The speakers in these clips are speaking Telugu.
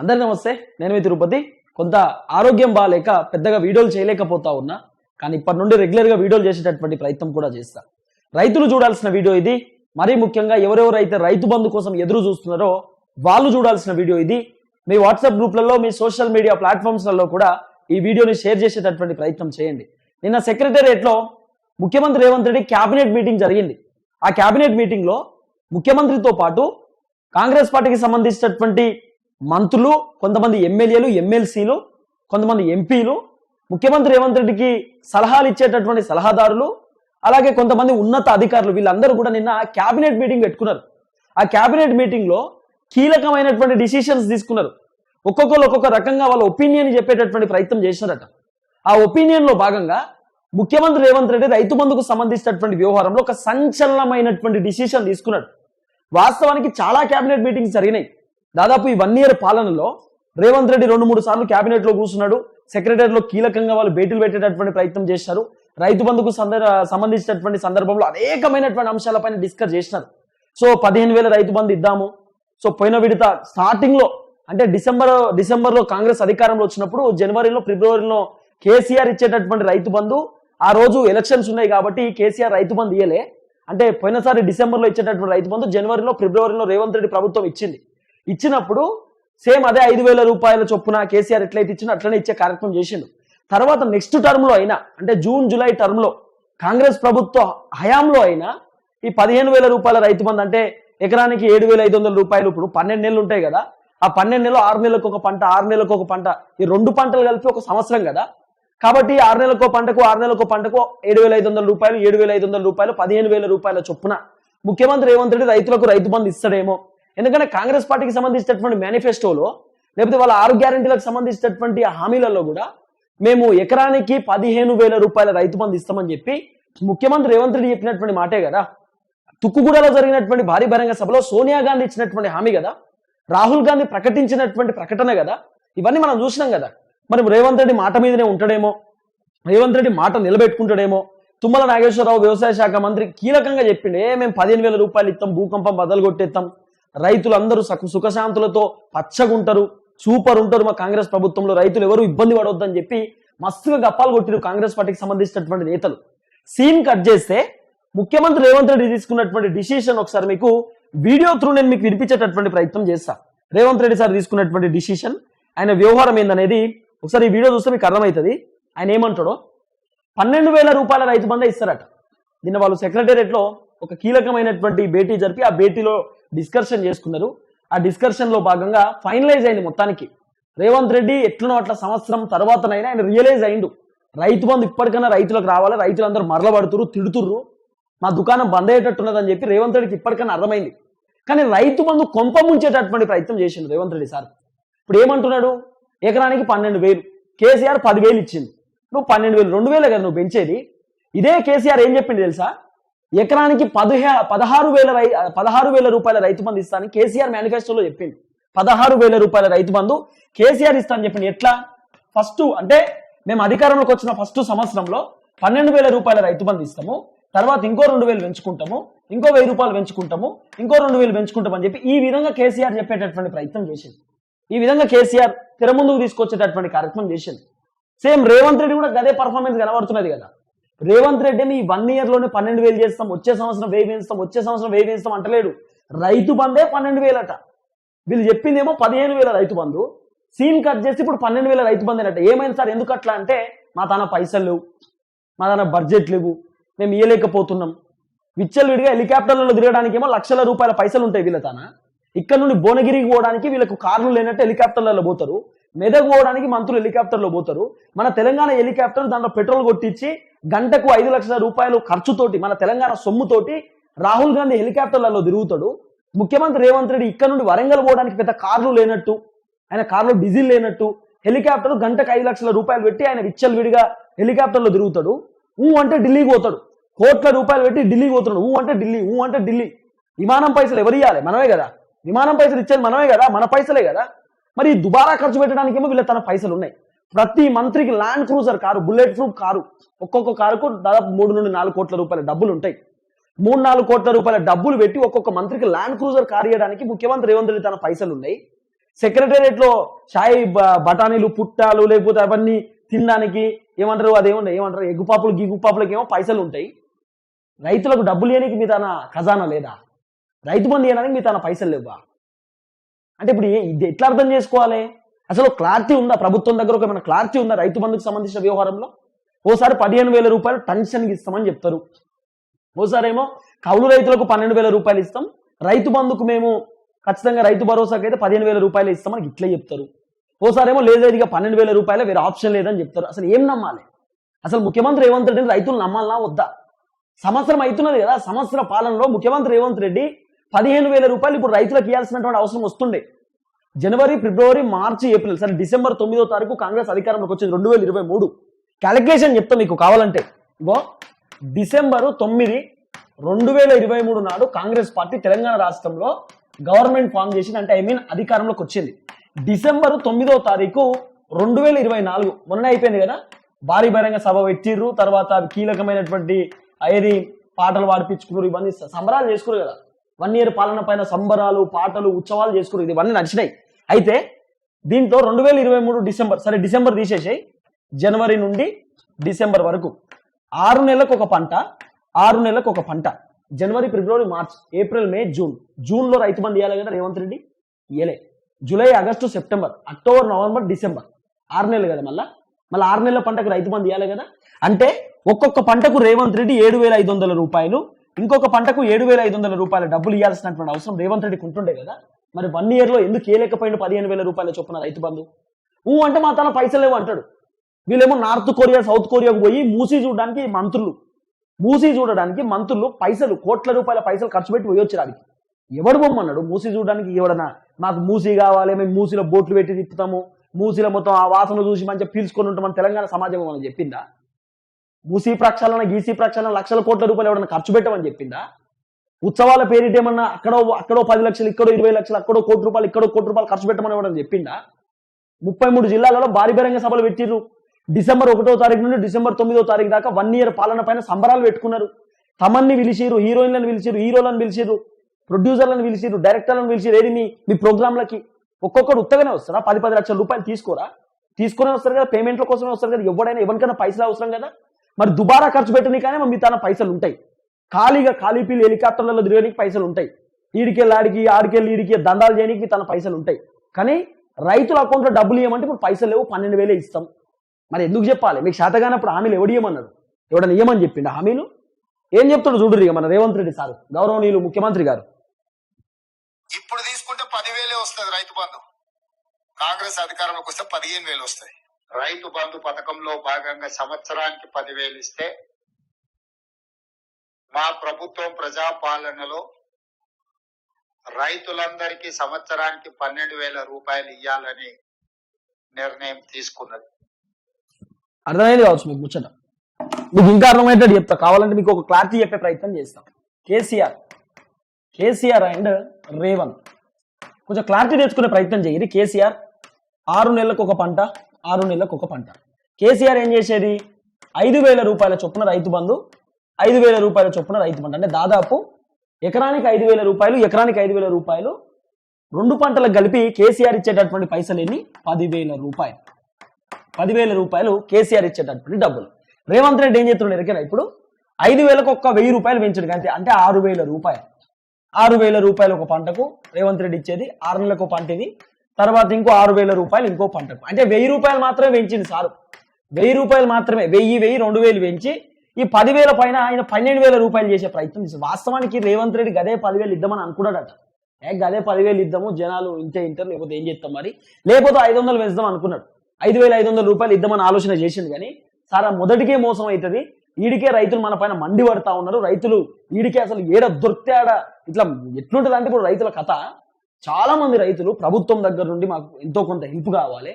అందరి నమస్తే. నేను మీ తిరుపతి. కొంత ఆరోగ్యం బాగాలేక పెద్దగా వీడియోలు చేయలేకపోతా ఉన్నా కానీ ఇప్పటి నుండి రెగ్యులర్గా వీడియోలు చేసేటటువంటి ప్రయత్నం కూడా చేస్తా. రైతులు చూడాల్సిన వీడియో ఇది. మరీ ముఖ్యంగా ఎవరెవరైతే రైతు బంధు కోసం ఎదురు చూస్తున్నారో వాళ్ళు చూడాల్సిన వీడియో ఇది. మీ వాట్సాప్ గ్రూప్లలో మీ సోషల్ మీడియా ప్లాట్ఫామ్స్లలో కూడా ఈ వీడియోని షేర్ చేసేటటువంటి ప్రయత్నం చేయండి. నిన్న సెక్రటేరియట్లో ముఖ్యమంత్రి రేవంత్ రెడ్డి క్యాబినెట్ మీటింగ్ జరిగింది. ఆ క్యాబినెట్ మీటింగ్లో ముఖ్యమంత్రితో పాటు కాంగ్రెస్ పార్టీకి సంబంధించినటువంటి మంత్రులు కొంతమంది ఎమ్మెల్యేలు ఎమ్మెల్సీలు కొంతమంది ఎంపీలు ముఖ్యమంత్రి రేవంత్ రెడ్డికి సలహాలు ఇచ్చేటటువంటి సలహాదారులు అలాగే కొంతమంది ఉన్నత అధికారులు వీళ్ళందరూ కూడా నిన్న క్యాబినెట్ మీటింగ్ పెట్టుకున్నారు. ఆ క్యాబినెట్ మీటింగ్లో కీలకమైనటువంటి డిసిషన్స్ తీసుకున్నారు. ఒక్కొక్కరు ఒక్కొక్క రకంగా వాళ్ళ ఒపీనియన్ చెప్పేటటువంటి ప్రయత్నం చేసినారట. ఆ ఒపీనియన్లో భాగంగా ముఖ్యమంత్రి రేవంత్ రెడ్డి రైతు బంధుకు సంబంధించినటువంటి వ్యవహారంలో ఒక సంచలనమైనటువంటి డిసిషన్ తీసుకున్నాడు. వాస్తవానికి చాలా క్యాబినెట్ మీటింగ్స్ జరిగినాయి. దాదాపు ఈ వన్ ఇయర్ పాలనలో రేవంత్ రెడ్డి రెండు మూడు సార్లు క్యాబినెట్లో కూర్చున్నాడు. సెక్రటరీలో కీలకంగా వాళ్ళు భేటీలు పెట్టేటటువంటి ప్రయత్నం చేశారు. రైతు బంధుకు సంబంధించినటువంటి సందర్భంలో అనేకమైనటువంటి అంశాలపైన డిస్కస్ చేసినారు. సో పదిహేను వేల రైతు బంధు ఇద్దాము. సో పోయిన విడత స్టార్టింగ్లో అంటే డిసెంబర్ డిసెంబర్లో కాంగ్రెస్ అధికారంలో వచ్చినప్పుడు జనవరిలో ఫిబ్రవరిలో కేసీఆర్ ఇచ్చేటటువంటి రైతు బంధు ఆ రోజు ఎలక్షన్స్ ఉన్నాయి కాబట్టి కేసీఆర్ రైతు బంధు ఇయ్యలే. అంటే పోయినసారి డిసెంబర్లో ఇచ్చేటటువంటి రైతు బంధు జనవరిలో ఫిబ్రవరిలో రేవంత్ రెడ్డి ప్రభుత్వం ఇచ్చింది. ఇచ్చినప్పుడు సేమ్ అదే ఐదు వేల రూపాయల చొప్పున కేసీఆర్ ఎట్లయితే ఇచ్చినా అట్లనే ఇచ్చే కార్యక్రమం చేసిండు. తర్వాత నెక్స్ట్ టర్మ్లో అయినా అంటే జూన్ జూలై టర్మ్లో కాంగ్రెస్ ప్రభుత్వ హయాంలో అయినా ఈ పదిహేను వేల రూపాయల రైతు బంధు అంటే ఎకరానికి ఏడు వేల ఐదు వందల రూపాయలు ఇప్పుడు పన్నెండు నెలలు ఉంటాయి కదా ఆ పన్నెండు నెలలు ఆరు నెలలకు ఒక పంట ఆరు నెలలకు ఒక పంట ఈ రెండు పంటలు కలిపి ఒక సంవత్సరం కదా. కాబట్టి ఆరు నెలలకు పంటకు ఆరు నెలలకు పంటకు ఏడు వేల ఐదు వందల రూపాయలు ఏడు వేల ఐదు వందల రూపాయలు పదిహేను వేల రూపాయల చొప్పున ముఖ్యమంత్రి రేవంత్ రెడ్డి రైతులకు రైతు బంధు ఇస్తాడేమో. ఎందుకంటే కాంగ్రెస్ పార్టీకి సంబంధించినటువంటి మేనిఫెస్టోలో లేకపోతే వాళ్ళ ఆరు గ్యారంటీలకు సంబంధించినటువంటి హామీలలో కూడా మేము ఎకరానికి పదిహేను వేల రూపాయల రైతు బంధు ఇస్తామని చెప్పి ముఖ్యమంత్రి రేవంత్ రెడ్డి చెప్పినటువంటి మాటే కదా. తుక్కుగూడలో జరిగినటువంటి భారీ బహిరంగ సభలో సోనియా గాంధీ ఇచ్చినటువంటి హామీ కదా. రాహుల్ గాంధీ ప్రకటించినటువంటి ప్రకటన కదా. ఇవన్నీ మనం చూసినాం కదా. మరి రేవంత్ రెడ్డి మాట మీదనే ఉంటాడేమో? రేవంత్ రెడ్డి మాట నిలబెట్టుకుంటాడేమో? తుమ్మల నాగేశ్వరరావు వ్యవసాయ శాఖ మంత్రి కీలకంగా చెప్పిండే "ఏ, మేము పదిహేను వేల రూపాయలు ఇస్తాం భూకంపం బదలు కొట్టేస్తాం రైతులందరూ సకు సుఖశాంతులతో పచ్చగుంటారు సూపర్ ఉంటారు మా కాంగ్రెస్ ప్రభుత్వంలో. రైతులు ఎవరు ఇబ్బంది పడవద్దని చెప్పి మస్తుగా గప్పాలు కొట్టిరు కాంగ్రెస్ పార్టీకి సంబంధించినటువంటి నేతలు. సీన్ కట్ చేస్తే ముఖ్యమంత్రి రేవంత్ రెడ్డి తీసుకున్నటువంటి డిసిషన్ ఒకసారి మీకు వీడియో త్రూ నేను మీకు వినిపించేటటువంటి ప్రయత్నం చేస్తా. రేవంత్ రెడ్డి సార్ తీసుకున్నటువంటి డిసిషన్ ఆయన వ్యవహారం ఏందనేది ఒకసారి ఈ వీడియో చూస్తే మీకు అర్థమవుతుంది. ఆయన ఏమంటాడో? పన్నెండు వేల రూపాయల రైతు బంధ ఇస్తారట. నిన్న వాళ్ళు సెక్రటేరియట్లో ఒక కీలకమైనటువంటి భేటీ జరిపి ఆ భేటీలో డిస్కషన్ చేసుకున్నారు. ఆ డిస్కషన్లో భాగంగా ఫైనలైజ్ అయింది మొత్తానికి. రేవంత్ రెడ్డి ఎట్లనో అట్లా సంవత్సరం తర్వాతనైనా ఆయన రియలైజ్ అయిండు. రైతు బంధు ఇప్పటికైనా రైతులకు రావాలి రైతులందరూ మరలబడుతురు తిడుతుర్రు. మా దుకాణం బంద్ అయ్యేటట్టున్నదని చెప్పి రేవంత్ రెడ్డికి ఇప్పటికైనా అర్థమైంది. కానీ రైతు బంధు కొంప ముంచేటటువంటి ప్రయత్నం చేసిండు రేవంత్ రెడ్డి సార్. ఇప్పుడు ఏమంటున్నాడు? ఎకరానికి పన్నెండు వేలు కేసీఆర్ పదివేలు ఇచ్చింది నువ్వు పన్నెండు వేలు రెండు వేలే కదా నువ్వు పెంచేది. ఇదే కేసీఆర్ ఏం చెప్పింది తెలుసా? ఎకరానికి పదిహే పదహారు వేల రై పదహారు వేల రూపాయల రైతు బంధు ఇస్తానని కేసీఆర్ మేనిఫెస్టోలో చెప్పింది పదహారు వేల రూపాయల రైతు బంధు కేసీఆర్ ఇస్తానని చెప్పింది ఎట్లా? ఫస్ట్ అంటే మేము అధికారంలోకి వచ్చిన ఫస్ట్ సంవత్సరంలో పన్నెండు వేల రూపాయల రైతు బంధు ఇస్తాము. తర్వాత ఇంకో రెండు వేలు పెంచుకుంటాము. ఇంకో వెయ్యి రూపాయలు పెంచుకుంటాము. ఇంకో రెండు వేలు పెంచుకుంటాం అని చెప్పి ఈ విధంగా కేసీఆర్ చెప్పేటటువంటి ప్రయత్నం చేసింది ఈ విధంగా కేసీఆర్ తెర ముందుకు తీసుకొచ్చేటటువంటి కార్యక్రమం చేసింది సేమ్ రేవంత్ రెడ్డి కూడా గదే పర్ఫార్మెన్స్ కనబడుతున్నది కదా. రేవంత్ రెడ్డి మీ వన్ ఇయర్లోనే పన్నెండు వేలు చేస్తాం వచ్చే సంవత్సరం వెయ్యి పెంచుతాం వచ్చే సంవత్సరం వెయ్యి పెంచుతాం అంటలేడు. రైతు బందే పన్నెండు వేలట. వీళ్ళు చెప్పిందేమో పదిహేను వేల రైతు బంధు. సీన్ కట్ చేసి ఇప్పుడు పన్నెండు వేల రైతు బంధు అన్నట్టు ఏమైంది సార్? ఎందుకు అట్లా అంటే మా తన పైసలు లేవు. మా తన బడ్జెట్ లేవు. మేము ఇయ్యలేకపోతున్నాం. విచ్చలవిడిగా హెలికాప్టర్లలో తిరగడానికి ఏమో లక్షల రూపాయల పైసలు ఉంటాయి వీళ్ళ తన. ఇక్కడ నుండి భువనగిరికి పోవడానికి వీళ్ళకు కార్లు లేనట్టు హెలికాప్టర్లలో పోతారు. మెదక్ పోవడానికి మంత్రులు హెలికాప్టర్లో పోతారు. మన తెలంగాణ హెలికాప్టర్ దాంట్లో పెట్రోల్ కొట్టించి గంటకు ఐదు లక్షల రూపాయలు ఖర్చుతోటి మన తెలంగాణ సొమ్ముతోటి రాహుల్ గాంధీ హెలికాప్టర్లలో తిరుగుతాడు. ముఖ్యమంత్రి రేవంత్ రెడ్డి ఇక్కడ నుండి వరంగల్ పోవడానికి పెద్ద కార్లు లేనట్టు ఆయన కార్లో డీజిల్ లేనట్టు హెలికాప్టర్ గంటకు ఐదు లక్షల రూపాయలు పెట్టి ఆయన విచ్చలవిడిగా హెలికాప్టర్లో తిరుగుతాడు. ఊ అంటే ఢిల్లీకి పోతాడు. కోట్ల రూపాయలు పెట్టి ఢిల్లీకి పోతున్నాడు. ఊ అంటే ఢిల్లీ ఊ అంటే ఢిల్లీ. విమానం పైసలు ఎవరు ఇవ్వాలి మనమే కదా. విమానం పైసలు ఇచ్చేది మనమే కదా మన పైసలే కదా. మరి దుబారా ఖర్చు పెట్టడానికి ఏమో వీళ్ళ తన పైసలు ఉన్నాయి ప్రతి మంత్రికి land cruiser car bullet proof car ఒక్కొక్క కారుకు దాదాపు మూడు నుండి నాలుగు కోట్ల రూపాయల డబ్బులు ఉంటాయి. మూడు నాలుగు కోట్ల రూపాయల డబ్బులు పెట్టి ఒక్కొక్క మంత్రికి ల్యాండ్ క్రూజర్ కారు ఇవ్వడానికి ముఖ్యమంత్రి రేవంత్ రెడ్డి తన పైసలు ఉన్నాయి. సెక్రటేరియట్లో షాయి బ- బఠానీలు పుట్టాలు లేకపోతే అవన్నీ తినడానికి ఏమంటారు అదేమన్నా ఏమంటారు ఎగ్గుపాపులు గిగ్గుపాపులకి ఏమో పైసలు ఉంటాయి. రైతులకు డబ్బులు ఇవ్వడానికి మీ తన ఖజానా లేదా? రైతు బంధు ఇవ్వడానికి మీ తన పైసలు లేవా అంటే ఇప్పుడు ఇది ఎట్లా అర్థం చేసుకోవాలి? అసలు క్లారిటీ ఉందా? ప్రభుత్వం దగ్గర ఒక క్లారిటీ ఉందా రైతు బంధుకు సంబంధించిన వ్యవహారంలో? ఓసారి పదిహేను వేల రూపాయలు టెన్షన్కి ఇస్తామని చెప్తారు. ఓసారి ఏమో కౌలు రైతులకు పన్నెండు వేల రూపాయలు ఇస్తాం. రైతు బంధుకు మేము ఖచ్చితంగా రైతు భరోసాకి అయితే పదిహేను వేల రూపాయలు ఇస్తామని ఇట్లే చెప్తారు. ఓసారేమో లేదు ఇక పన్నెండు వేల రూపాయలు వేరే ఆప్షన్ లేదని చెప్తారు. అసలు ఏం నమ్మాలి? అసలు ముఖ్యమంత్రి రేవంత్ రెడ్డిని రైతులు నమ్మాలనా వద్దా? సంవత్సరం అవుతున్నది కదా సంవత్సర పాలనలో ముఖ్యమంత్రి రేవంత్ రెడ్డి పదిహేను వేల రూపాయలు ఇప్పుడు రైతులకు ఇవ్వాల్సినటువంటి అవసరం వస్తుండే. జనవరి ఫిబ్రవరి మార్చి ఏప్రిల్ సరే డిసెంబర్ తొమ్మిదో తారీఖు కాంగ్రెస్ అధికారంలోకి వచ్చింది రెండు వేల ఇరవై మూడు. క్యాలిక్యులేషన్ చెప్తా మీకు కావాలంటే. ఇగో డిసెంబరు తొమ్మిది రెండు వేల ఇరవై మూడు నాడు కాంగ్రెస్ పార్టీ తెలంగాణ రాష్ట్రంలో గవర్నమెంట్ ఫామ్ చేసింది. అంటే ఐ మీన్ అధికారంలోకి వచ్చింది. డిసెంబర్ తొమ్మిదో తారీఖు రెండు వేల ఇరవై నాలుగు. మొన్న అయిపోయింది కదా? భారీ బహిరంగ సభ పెట్టిర్రు. తర్వాత కీలకమైనటువంటి ఏది పాటలు పాడిపించుకున్నారు. ఇవన్నీ సంబరాలు చేసుకున్నారు కదా? వన్ ఇయర్ పాలన పైన సంబరాలు పాటలు ఉత్సవాలు చేసుకున్నారు. ఇవన్నీ నచ్చినాయి అయితే దీంట్లో రెండు వేల ఇరవై మూడు డిసెంబర్ సరే డిసెంబర్ తీసేసాయి. జనవరి నుండి డిసెంబర్ వరకు ఆరు నెలలకు ఒక పంట ఆరు నెలలకు ఒక పంట. జనవరి ఫిబ్రవరి మార్చ్ ఏప్రిల్ మే జూన్. జూన్లో రైతు బంధు ఇవ్వాలి కదా Revanth Reddy? ఇయలే July August September October November December. ఆరు నెలలు కదా మళ్ళా? మళ్ళీ ఆరు నెలల పంటకు రైతు బంధు ఇవ్వాలి కదా? అంటే ఒక్కొక్క పంటకు రేవంత్ రెడ్డి ఏడు వేల ఐదు వందల రూపాయలు ఇంకొక పంటకు ఏడు వేల ఐదు వందల రూపాయల డబ్బులు ఇవ్వాల్సినటువంటి అవసరం రేవంత్ రెడ్డికి ఉంటుండే కదా? మరి వన్ ఇయర్లో ఎందుకు ఏలేకపోయిన పదిహేను వేల రూపాయల చొప్పున రైతు బంధు? ఊ అంటే మా తన పైసలు లేవు అంటాడు. వీళ్ళేమో నార్త్ కొరియా సౌత్ కొరియాకు పోయి మూసీ చూడడానికి మంత్రులు. మూసీ చూడడానికి మంత్రులు పైసలు కోట్ల రూపాయల పైసలు ఖర్చు పెట్టి పోయొచ్చు రాడికి ఎవడు బొమ్మన్నాడు? మూసీ చూడడానికి ఎవడన్నా? మాకు మూసీ కావాలి మేము మూసీలో బోట్లు పెట్టి తిప్పుతాము మూసీలో మొత్తం ఆ వాసన చూసి మంచిగా పీల్చుకొని ఉంటామని తెలంగాణ సమాజం మనం చెప్పిందా? మూసీ ప్రక్షాళన గీసీ ప్రక్షాళన లక్షల కోట్ల రూపాయలు ఎవడన్నా ఖర్చు పెట్టమని చెప్పిందా? ఉత్సవాల పేరిటేమన్నా అక్కడో అక్కడో పది లక్షలు ఇక్కడో ఇరవై లక్షలు అక్కడో కోటి రూపాయలు ఇక్కడో కోటి రూపాయలు ఖర్చు పెట్టమని ఎవడన్నా చెప్పిందా ముప్పై మూడు జిల్లాలలో భారీ బహిరంగ సభలు పెట్టిర్రు. డిసెంబర్ ఒకటో తారీఖు నుండి డిసెంబర్ తొమ్మిదో తారీఖు దాకా వన్ ఇయర్ పాలన పైన సంబరాలు పెట్టుకున్నారు. తమన్ని పిలిచిరు హీరోయిన్లను పిలిచిరు హీరోలను పిలిచిరు ప్రొడ్యూసర్లను పిలిచిరు డైరెక్టర్లను పిలిచిరు ఏది మీ మీ ప్రోగ్రాంలకి ఒక్కొక్కరు ఉత్తగానే వస్తారా పది పది లక్షల రూపాయలు తీసుకోరా? తీసుకునే వస్తారు కదా పేమెంట్ల కోసమే వస్తారు కదా ఎవడైనా ఎవరికైనా పైసలు అవసరం కదా? మరి దుబారా ఖర్చు పెట్టనీకనే మీ తన పైసలు ఉంటాయి ఖాళీగా ఖాళీ పిల్లి హెలికాప్టర్లలో తిరగడానికి పైసలు ఉంటాయి. ఈడికెళ్ళి ఆడికి ఆడికెళ్ళి ఈడికి దందాలు చేయడానికి తన పైసలు ఉంటాయి. కానీ రైతుల అకౌంట్లో డబ్బులు ఇవ్వమంటే ఇప్పుడు పైసలు లేవు పన్నెండు వేలే ఇస్తాం. మరి ఎందుకు చెప్పాలి? మీకు శాతగానప్పుడు హామీలు ఎవడు ఇవ్వమన్నాడు ఎవడని ఇవ్వమని చెప్పిండు హామీలు? ఏం చెప్తాడు చూడరు ఇక మన రేవంత్ రెడ్డి సార్ గౌరవనీయులు ముఖ్యమంత్రి గారు. ఇప్పుడు తీసుకుంటే పదివేలే వస్తుంది రైతు బంధు. కాంగ్రెస్ అధికారంలోకి వస్తే పదిహేను వేలు వస్తాయి రైతు బంధు పథకంలో భాగంగా సంవత్సరానికి పదివేలు ఇస్తే మా ప్రభుత్వం ప్రజాపాలనలో రైతులందరికీ సంవత్సరానికి పన్నెండు వేల రూపాయలు ఇవ్వాలని నిర్ణయం తీసుకున్నది. అర్థమైంది కావచ్చు మీకు ముచ్చట? మీకు ఇంకా అర్థమయ్యేటట్టు చెప్తా. కావాలంటే మీకు ఒక క్లారిటీ చెప్పే ప్రయత్నం చేస్తాం. కేసీఆర్ కేసీఆర్ అండ్ రేవంత్ కొంచెం క్లారిటీ తెచ్చుకునే ప్రయత్నం చేయండి కేసీఆర్ ఆరు నెలలకు ఒక పంట ఆరు నెలలకు ఒక పంట. కేసీఆర్ ఏం చేసేది? ఐదు వేల రూపాయల చొప్పున రైతు బంధు ఐదు వేల రూపాయల చొప్పున రైతు పంట. అంటే దాదాపు ఎకరానికి ఐదు వేల రూపాయలు ఎకరానికి ఐదు వేల రూపాయలు రెండు పంటలకు కలిపి కేసీఆర్ ఇచ్చేటటువంటి పైసలు ఎన్ని పదివేల రూపాయలు. పదివేల రూపాయలు కేసీఆర్ ఇచ్చేటటువంటి డబ్బులు. రేవంత్ రెడ్డి ఏం చేస్తున్నాడు ఎరికరా ఇప్పుడు ఐదు వేలకు ఒక్క వెయ్యి రూపాయలు పెంచడు. అంతే అంటే ఆరు వేల రూపాయలు. ఆరు వేల రూపాయలు ఒక పంటకు రేవంత్ రెడ్డి ఇచ్చేది ఆరు నెలలకు పంట ఇది తర్వాత ఇంకో ఆరు వేల రూపాయలు ఇంకో పంటకు. అంటే వెయ్యి రూపాయలు మాత్రమే పెంచింది సారు. వెయ్యి రూపాయలు మాత్రమే వెయ్యి వెయ్యి రెండు వేలు పెంచి ఈ పదివేల పైన ఆయన పన్నెండు వేల రూపాయలు చేసే ప్రయత్నం చేసి వాస్తవానికి రేవంత్ రెడ్డి గదే పదివేలు ఇద్దామని అనుకున్నాడట. ఏ గదే పదివేలు ఇద్దాము జనాలు ఇంతే ఇంటారు లేకపోతే ఏం చేస్తాం మరి? లేకపోతే ఐదు వందలు పెంచుదాం అనుకున్నాడు. ఐదు వేల ఐదు వందల రూపాయలు ఇద్దామని ఆలోచన చేసింది కానీ సారా మొదటికే మోసం అవుతుంది. ఈడికే రైతులు మన పైన మండి పడతా ఉన్నారు. రైతులు ఈడికే అసలు ఏడ దొరికితే ఆడ ఇట్లా ఎట్లుంటుంది అంటే ఇప్పుడు రైతుల కథ. చాలా మంది రైతులు ప్రభుత్వం దగ్గర నుండి మాకు ఎంతో కొంత హెల్ప్ కావాలి.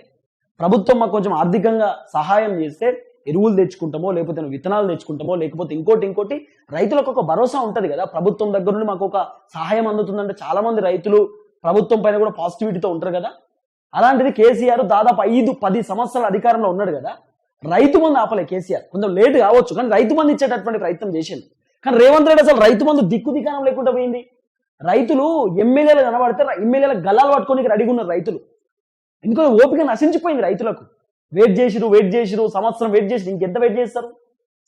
ప్రభుత్వం మాకు కొంచెం ఆర్థికంగా సహాయం చేస్తే ఎరువులు తెచ్చుకుంటామో లేకపోతే విత్తనాలు తెచ్చుకుంటామో లేకపోతే ఇంకోటి ఇంకోటి రైతులకు ఒక భరోసా ఉంటది కదా. ప్రభుత్వం దగ్గర నుండి మాకు ఒక సహాయం అందుతుందంటే చాలా మంది రైతులు ప్రభుత్వం పైన కూడా పాజిటివిటీతో ఉంటారు కదా. అలాంటిది కేసీఆర్ దాదాపు ఐదు పది సంవత్సరాల అధికారంలో ఉన్నాడు కదా. రైతు మంది ఆపలే కేసీఆర్. కొంచెం లేట్ కావచ్చు కానీ రైతు మంది ఇచ్చేటటువంటి ప్రయత్నం చేసింది కానీ రేవంత్ రెడ్డి అసలు రైతు మందు దిక్కు దికానం లేకుండా పోయింది. రైతులు ఎమ్మెల్యేలు కనబడితే ఎమ్మెల్యేల గల్లాలు పట్టుకొని రెడీగా ఉన్నారు రైతులు. ఎందుకంటే ఓపిక నశించిపోయింది రైతులకు. వెయిట్ చేసిరు వెయిట్ చేసిరు సంవత్సరం వెయిట్ చేసి ఇంకెంత వెయిట్ చేస్తారు?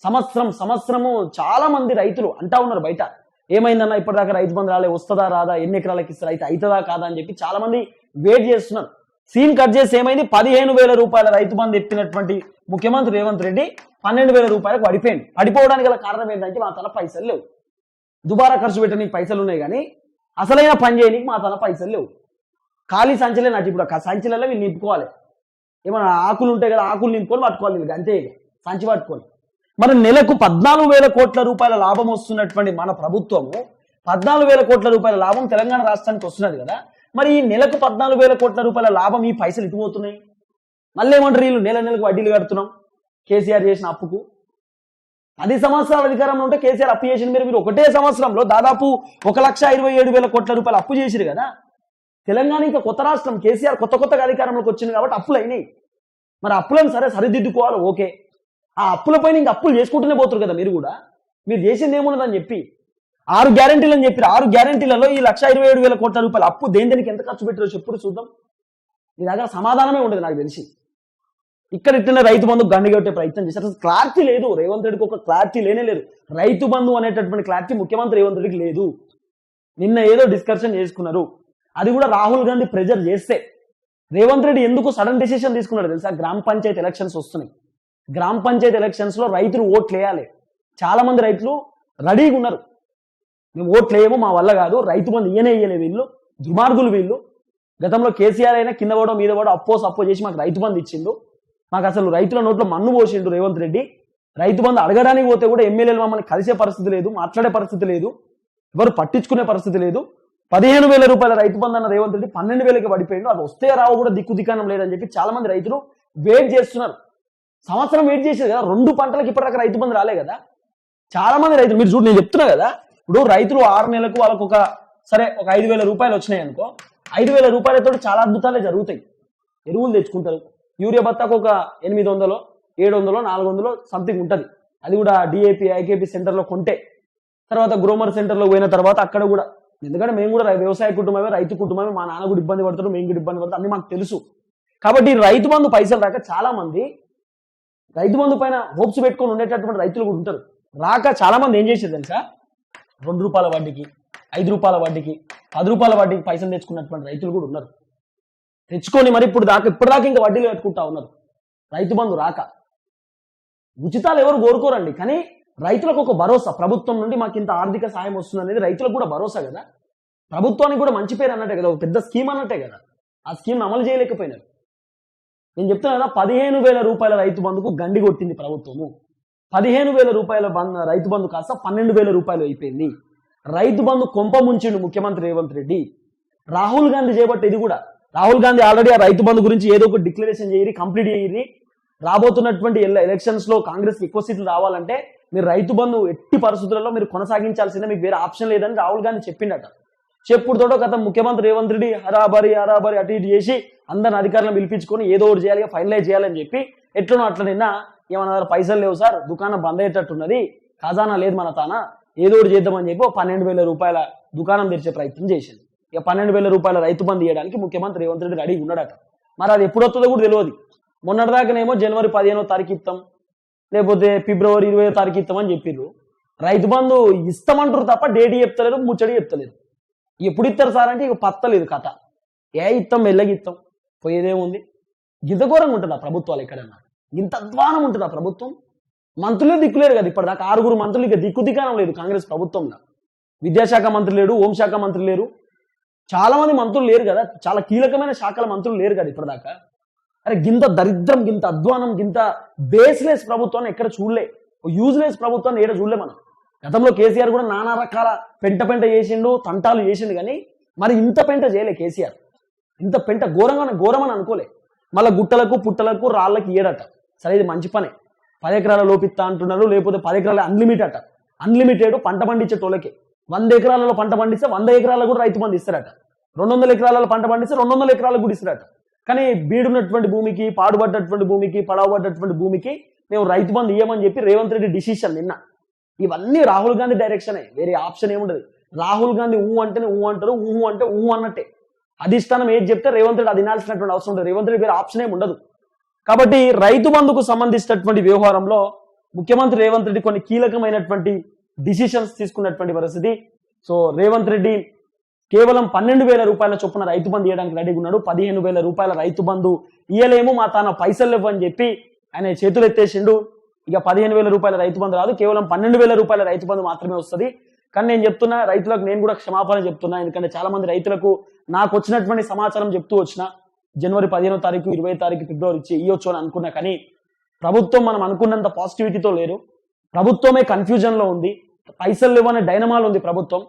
సంవత్సరం సంవత్సరము చాలా మంది రైతులు అంటా ఉన్నారు బయట. ఏమైందన్నా ఇప్పటిదాకా రైతు బంధు రాలే వస్తుందా రాదా ఎన్ని ఎకరాలకి ఇస్తారు అయితే అవుతుందా కాదా అని చెప్పి చాలా మంది వెయిట్ చేస్తున్నారు. సీన్ కట్ చేసి ఏమైంది? పదిహేను వేల రూపాయల రైతు బంధు ఎత్తినటువంటి ముఖ్యమంత్రి రేవంత్ రెడ్డి పన్నెండు వేల రూపాయలకు పడిపోయింది పడిపోవడానికి గల కారణం ఏంటంటే మా తన పైసలు లేవు. దుబారా ఖర్చు పెట్టడానికి పైసలు ఉన్నాయి కానీ అసలైన పని చేయడానికి మా తన పైసలు లేవు. ఖాళీ సంచలే నాకు ఇప్పుడు సంచలలో వీళ్ళు నింపుకోవాలి. ఏమైనా ఆకులు ఉంటాయి కదా ఆకులు నింపుకొని పట్టుకోవాలి వీళ్ళకి అంతే ఇక. సంచి పట్టుకోవాలి మరి నెలకు పద్నాలుగు వేల కోట్ల రూపాయల లాభం వస్తున్నటువంటి మన ప్రభుత్వము పద్నాలుగు వేల కోట్ల రూపాయల లాభం తెలంగాణ రాష్ట్రానికి వస్తున్నది కదా. మరి ఈ నెలకు పద్నాలుగు వేల కోట్ల రూపాయల లాభం ఈ పైసలు ఇటుపోతున్నాయి మళ్ళీ ఏమంటారు వీళ్ళు? నెల నెలకు వడ్డీలు కడుతున్నాం. కేసీఆర్ చేసిన అప్పుకు. పది సంవత్సరాల అధికారంలో ఉంటే కేసీఆర్ అప్పు చేసిన మీరు మీరు ఒకటే సంవత్సరంలో దాదాపు ఒక లక్ష ఇరవై ఏడు వేల కోట్ల రూపాయలు అప్పు చేసిరు కదా. తెలంగాణ ఇంకా కొత్త రాష్ట్రం కేసీఆర్ కొత్త కొత్తగా అధికారంలోకి వచ్చింది కాబట్టి అప్పులు అయినాయి. మరి అప్పులను సరే సరిదిద్దుకోవాలి ఓకే. ఆ అప్పులపైన ఇంకా అప్పులు చేసుకుంటూనే పోతారు కదా మీరు కూడా. మీరు చేసింది ఏమున్నదని చెప్పి. ఆరు గ్యారంటీలు అని చెప్పి ఆరు గ్యారంటీలలో ఈ లక్ష ఇరవై ఏడు వేల కోట్ల రూపాయలు అప్పు దేని దేనికి ఎంత ఖర్చు పెట్టారో చెప్పుడు చూద్దాం. మీ దగ్గర సమాధానమే ఉండదు నాకు తెలిసి. ఇక్కడ ఇట్టిన రైతు బంధు గండిగొట్టే ప్రయత్నం చేశారు. అసలు క్లారిటీ లేదు. రేవంత్ రెడ్డికి ఒక క్లారిటీ లేనే లేదు. రైతు బంధు అనేటటువంటి క్లారిటీ ముఖ్యమంత్రి రేవంత్ రెడ్డికి లేదు. నిన్న ఏదో డిస్కషన్ చేసుకున్నారు. అది కూడా రాహుల్ గాంధీ ప్రెజర్ చేస్తే. రేవంత్ రెడ్డి ఎందుకు సడన్ డెసిషన్ తీసుకున్నాడు తెలుసా? గ్రామ పంచాయతీ ఎలక్షన్స్ వస్తున్నాయి. గ్రామ పంచాయతీ ఎలక్షన్స్లో రైతులు ఓట్లు వేయాలి. చాలా మంది రైతులు రెడీగా ఉన్నారు. మేము ఓట్లు వేయము మా వల్ల కాదు. రైతు మంది ఈయనే ఇయ్యలే వీళ్ళు. దుర్మార్గులు వీళ్ళు. గతంలో కేసీఆర్ అయినా కింద పడడం మీద పడడం అప్పో సప్పో చేసి మాకు రైతు బంధు ఇచ్చిండు. మాకు అసలు రైతుల నోట్లో మన్ను పోసిండు రేవంత్ రెడ్డి. రైతు బంధు అడగడానికి పోతే కూడా ఎమ్మెల్యేలు మమ్మల్ని కలిసే పరిస్థితి లేదు మాట్లాడే పరిస్థితి లేదు. ఎవరు పట్టించుకునే పరిస్థితి లేదు. పదిహేను వేల రూపాయల రైతు బంధు అన్న రేవంత్ రెడ్డి పన్నెండు వేలకి పడిపోయిండు. అది వస్తే రావు కూడా దిక్కు దిక్కానం లేదని చెప్పి చాలా మంది రైతులు వెయిట్ చేస్తున్నారు. సంవత్సరం వెయిట్ చేసేది కదా రెండు పంటలకు ఇప్పటిదాకా రైతు బంధు రాలే కదా. చాలా మంది రైతులు మీరు చూడు నేను చెప్తున్నా కదా ఇప్పుడు రైతులు ఆరు నెలలకు వాళ్ళకు ఒక సరే ఒక ఐదు వేల రూపాయలు వచ్చినాయి అనుకో ఐదు వేల రూపాయలతో చాలా అద్భుతాలే జరుగుతాయి. ఎరువులు తెచ్చుకుంటారు. యూరియా బత్తాకు ఒక ఎనిమిది వందలో ఏడు వందలో నాలుగు వందలో సంథింగ్ ఉంటుంది. అది కూడా డిఏపి ఐకేపీ సెంటర్లో కొంటే. తర్వాత గ్రోమర్ సెంటర్లో పోయిన తర్వాత అక్కడ కూడా ఎందుకంటే మేము కూడా వ్యవసాయ కుటుంబమే రైతు కుటుంబమే. మా నాన్న కూడా ఇబ్బంది పడతాడు మేము కూడా ఇబ్బంది పడతాం అన్ని మాకు తెలుసు. కాబట్టి రైతు బంధు పైసలు రాక చాలా మంది రైతు బంధు పైన హోప్స్ పెట్టుకొని ఉండేటటువంటి రైతులు కూడా ఉంటారు. రాక చాలా మంది ఏం చేసేది తెలుసా? రెండు రూపాయల వడ్డీకి ఐదు రూపాయల వడ్డీకి పది రూపాయల వడ్డీకి పైసలు తెచ్చుకున్నటువంటి రైతులు కూడా ఉన్నారు. తెచ్చుకొని మరి ఇప్పుడు దాకా ఇప్పటిదాకా ఇంకా వడ్డీలు పెట్టుకుంటా ఉన్నారు. రైతు బంధు రాక. ఉచితాలు ఎవరు కోరుకోరండి. కానీ రైతులకు ఒక భరోసా ప్రభుత్వం నుండి మాకు ఇంత ఆర్థిక సాయం వస్తుంది అనేది రైతులకు కూడా భరోసా కదా. ప్రభుత్వానికి కూడా మంచి పేరు అన్నట్టే కదా ఒక పెద్ద స్కీమ్ అన్నట్టే కదా. ఆ స్కీమ్ అమలు చేయలేకపోయినారు. నేను చెప్తున్నా కదా పదిహేను వేల రూపాయల రైతు బంధుకు గండి కొట్టింది ప్రభుత్వము. పదిహేను వేల రూపాయల బంధు రైతు బంధు కాస్త పన్నెండు వేల రూపాయలు అయిపోయింది. రైతు బంధు కొంప ముంచిండు ముఖ్యమంత్రి రేవంత్ రెడ్డి. రాహుల్ గాంధీ చేపట్టే ఇది కూడా. రాహుల్ గాంధీ ఆల్రెడీ ఆ రైతు బంధు గురించి ఏదో ఒక డిక్లరేషన్ చేయరి కంప్లీట్ చేయరి రాబోతున్నటువంటి ఎలక్షన్స్లో కాంగ్రెస్ ఎక్కువ సీట్లు రావాలంటే మీరు రైతు బంధు ఎట్టి పరిస్థితులలో మీరు కొనసాగించాల్సిందే మీకు వేరే ఆప్షన్ లేదని రాహుల్ గాంధీ చెప్పిండట. చెప్పుడుతోటో గత ముఖ్యమంత్రి రేవంత్ రెడ్డి హరాబరి హరాబరి అటు ఇటు చేసి అందరిని అధికారులను పిలిపించుకొని ఏదో ఒకటి చేయాలి ఫైనలైజ్ చేయాలని చెప్పి ఎట్లనో అట్లా నిన్న ఏమన్నారు పైసలు లేవు సార్ దుకాణం బంద్ అయ్యేటట్టున్నది ఖజానా లేదు మన తాన ఏదో ఒకటి చేద్దామని చెప్పి పన్నెండు వేల రూపాయల దుకాణం తెరిచే ప్రయత్నం చేసింది. ఇక పన్నెండు వేల రూపాయల రైతు బంద్ ఇవ్వడానికి ముఖ్యమంత్రి రేవంత్ రెడ్డి రెడీ ఉన్నాడట. మరి అది ఎప్పుడు వస్తుందో కూడా తెలియదు. మొన్నటిదాకానేమో జనవరి పదిహేనో తారీఖు ఇస్తాం లేకపోతే ఫిబ్రవరి ఇరవై తారీఖు ఇస్తామని చెప్పిర్రు. రైతు బంధు ఇస్తామంటారు తప్ప డేట్ చెప్తలేరు ముచ్చడి చెప్తలేరు. ఎప్పుడు ఇస్తారు సార్ అంటే ఇక పత్తలేదు కథ. ఏ ఇస్తాం మెల్లగి ఇస్తాం పోయేదేముంది గింత ఘోరంగా ఉంటుందా ప్రభుత్వాలు ఎక్కడన్నా. ఇంత అధ్వానం ఉంటుందా ప్రభుత్వం. మంత్రులే దిక్కులేరు కదా ఇప్పటిదాకా. ఆరుగురు మంత్రులు ఇక దిక్కు దిక్కానం లేదు కాంగ్రెస్ ప్రభుత్వంలో. విద్యాశాఖ మంత్రి లేడు హోంశాఖ మంత్రి లేరు. చాలా మంది మంత్రులు లేరు కదా. చాలా కీలకమైన శాఖల మంత్రులు లేరు కదా ఇప్పటిదాకా. అరే గింత దరిద్రం గింత అధ్వానం గింత బేస్లెస్ ప్రభుత్వాన్ని ఎక్కడ చూడలే. యూజ్లెస్ ప్రభుత్వాన్ని ఏడ చూడలే మనం. గతంలో కేసీఆర్ కూడా నానా రకాల పెంట పెంట చేసిండు తంటాలు చేసిండు కానీ మరి ఇంత పెంట చేయలే కేసీఆర్. ఇంత పెంట ఘోరంగా ఘోరమని అనుకోలే. మళ్ళీ గుట్టలకు పుట్టలకు రాళ్ళకి ఏడట సరే ఇది మంచి పనే. పది ఎకరాల లోపిస్తా అంటున్నారు లేకపోతే పది ఎకరాల అన్లిమిటెడ్ అట. అన్లిమిటెడ్ పంట పండించే టోళ్ళకి. వంద ఎకరాలలో పంట పండిస్తే వంద ఎకరాలకు కూడా రైతు మంది ఇస్తారట. రెండు వందల ఎకరాలలో పంట పండిస్తే రెండు వందల ఎకరాలకు కూడా ఇస్తారట. కానీ బీడున్నటువంటి భూమికి పాడుబడ్డటువంటి భూమికి పడవబడ్డటువంటి భూమికి మేము రైతు బంధు ఇయ్యమని చెప్పి రేవంత్ రెడ్డి డిసిషన్ నిన్న. ఇవన్నీ రాహుల్ గాంధీ డైరెక్షనే వేరే ఆప్షన్ ఏముండదు. రాహుల్ గాంధీ ఊ అంటేనే ఊ అంటారు ఊ అంటే ఊ అన్నట్టే. అధిష్టానం ఏది చెప్తే రేవంత్ రెడ్డి అది వినాల్సినటువంటి అవసరం ఉండదు. రేవంత్ రెడ్డి వేరే ఆప్షన్ ఏమి ఉండదు. కాబట్టి రైతు బంధుకు సంబంధించినటువంటి వ్యవహారంలో ముఖ్యమంత్రి రేవంత్ రెడ్డి కొన్ని కీలకమైనటువంటి డిసిషన్స్ తీసుకున్నటువంటి పరిస్థితి. సో రేవంత్ రెడ్డి కేవలం పన్నెండు వేల రూపాయల చొప్పున రైతు బంధు ఇవ్వడానికి రెడీగా ఉన్నాడు. పదిహేను వేల రూపాయల రైతు బంధు ఇయ్యలేము మా తాన పైసలు ఇవ్వని చెప్పి ఆయన చేతులు ఎత్తేసిండు. ఇక పదిహేను వేల రూపాయల రైతు బంధు రాదు కేవలం పన్నెండు వేల రూపాయల రైతు బంధు మాత్రమే వస్తుంది. కానీ నేను చెప్తున్నా రైతులకు నేను కూడా క్షమాపణ చెప్తున్నా ఎందుకంటే చాలా మంది రైతులకు నాకు వచ్చినటువంటి సమాచారం చెప్తూ వచ్చిన జనవరి పదిహేనో తారీఖు ఇరవై తారీఖు ఫిబ్రవరి ఇచ్చి ఇవ్వచ్చు అని అనుకున్నా కానీ ప్రభుత్వం మనం అనుకున్నంత పాజిటివిటీతో లేరు. ప్రభుత్వమే కన్ఫ్యూజన్లో ఉంది. పైసలు లేవనే డైనమాల్ ఉంది ప్రభుత్వం.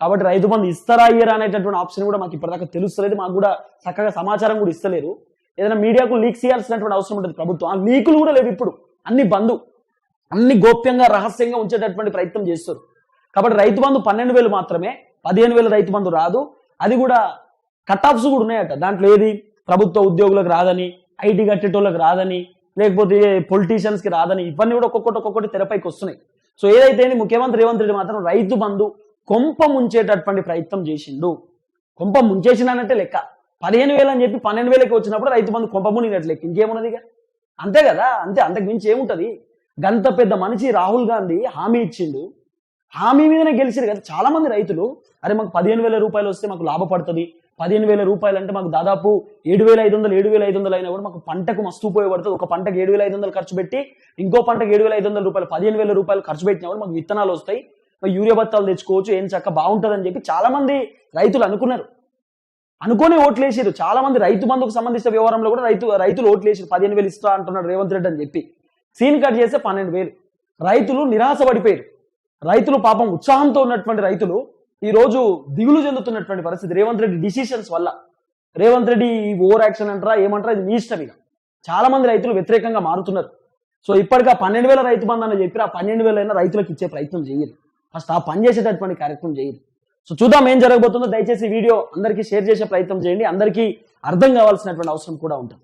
కాబట్టి రైతు బంధు ఇస్తారా ఇయ్యరా అనేటటువంటి ఆప్షన్ కూడా మాకు ఇప్పటిదాకా తెలుస్తలేదు. మాకు కూడా చక్కగా సమాచారం కూడా ఇస్తలేరు. ఏదైనా మీడియాకు లీక్ చేయాల్సినటువంటి అవసరం ఉంటుంది ప్రభుత్వం. ఆ లీకులు కూడా లేవు ఇప్పుడు. అన్ని బంధు అన్ని గోప్యంగా రహస్యంగా ఉంచేటటువంటి ప్రయత్నం చేస్తారు. కాబట్టి రైతు బంధు పన్నెండు వేలు మాత్రమే పదిహేను వేల రైతు బంధు రాదు. అది కూడా కట్ ఆఫ్స్ కూడా ఉన్నాయట. దాంట్లో ఏది? ప్రభుత్వ ఉద్యోగులకు రాదని ఐటీ కట్టేటోళ్ళకి రాదని లేకపోతే పొలిటీషియన్స్కి రాదని ఇవన్నీ కూడా ఒక్కొక్కటి ఒక్కొక్కటి తెరపైకి వస్తున్నాయి. సో ఏదైతే ముఖ్యమంత్రి రేవంత్ రెడ్డి మాత్రం రైతు బంధు కొంప ముంచేటటువంటి ప్రయత్నం చేసిండు. కొంప ముంచేసినానంటే లెక్క. పదిహేను వేలు అని చెప్పి పన్నెండు వేలకి వచ్చినప్పుడు రైతు బంధు కొంప మునిగినట్టు లెక్క ఇంకేమున్నది ఇక? అంతే కదా? అంతే అంతకు మించి ఏముంటది? గంత పెద్ద మనిషి రాహుల్ గాంధీ హామీ ఇచ్చిండు. హామీ మీదనే గెలిచారు కదా చాలా మంది రైతులు. అరే మాకు పదిహేను వేల రూపాయలు వస్తే మాకు లాభపడుతుంది. పదిహేను వేల రూపాయలు అంటే మాకు దాదాపు ఏడు వేల ఐదు వందలు ఏడు వేల ఐదు వందలు అయినా కూడా మాకు పంటకు మస్తు ఉపయోగపడుతుంది. ఒక పంటకు ఏడు వేల ఐదు వందలు ఖర్చు పెట్టి ఇంకో పంటకు ఏడు వేల ఐదు వందల రూపాయలు పదిహేను వేల రూపాయలు ఖర్చు పెట్టినా కూడా మాకు విత్తనాలు వస్తాయి. యూరియా బత్తాలు తెచ్చుకోవచ్చు ఏం చక్క బాగుంటుందని చెప్పి చాలా మంది రైతులు అనుకున్నారు. అనుకోని ఓట్లు వేసారు చాలా మంది రైతు బంధుకు సంబంధించిన వ్యవహారంలో కూడా రైతు రైతులు ఓట్లు వేసారు పదిహేను వేలు ఇస్తా అంటున్నాడు రేవంత్ రెడ్డి అని చెప్పి. సీన్ కట్ చేస్తే పన్నెండు వేలు. రైతులు నిరాశపడిపోయారు రైతులు పాపం ఉత్సాహంతో ఉన్నటువంటి రైతులు ఈ రోజు దిగులు చెందుతున్నటువంటి పరిస్థితి రేవంత్ రెడ్డి డిసిషన్స్ వల్ల. రేవంత్ రెడ్డి ఓవర్ యాక్షన్ అంటారా ఏమంటారా ఇది మీ ఇష్టం ఇక. చాలా మంది రైతులు వ్యతిరేకంగా మారుతున్నారు. సో ఇప్పటికీ ఆ పన్నెండు వేల రైతు బంధాన్ని అని చెప్పి ఆ పన్నెండు వేలైనా రైతులకు ఇచ్చే ప్రయత్నం చేయరు ఫస్ట్ ఆ పని చేసేటటువంటి కార్యక్రమం చేయదు సో చూద్దాం ఏం జరగబోతుందో. దయచేసి వీడియో అందరికీ షేర్ చేసే ప్రయత్నం చేయండి. అందరికీ అర్థం కావాల్సినటువంటి అవసరం కూడా ఉంటుంది.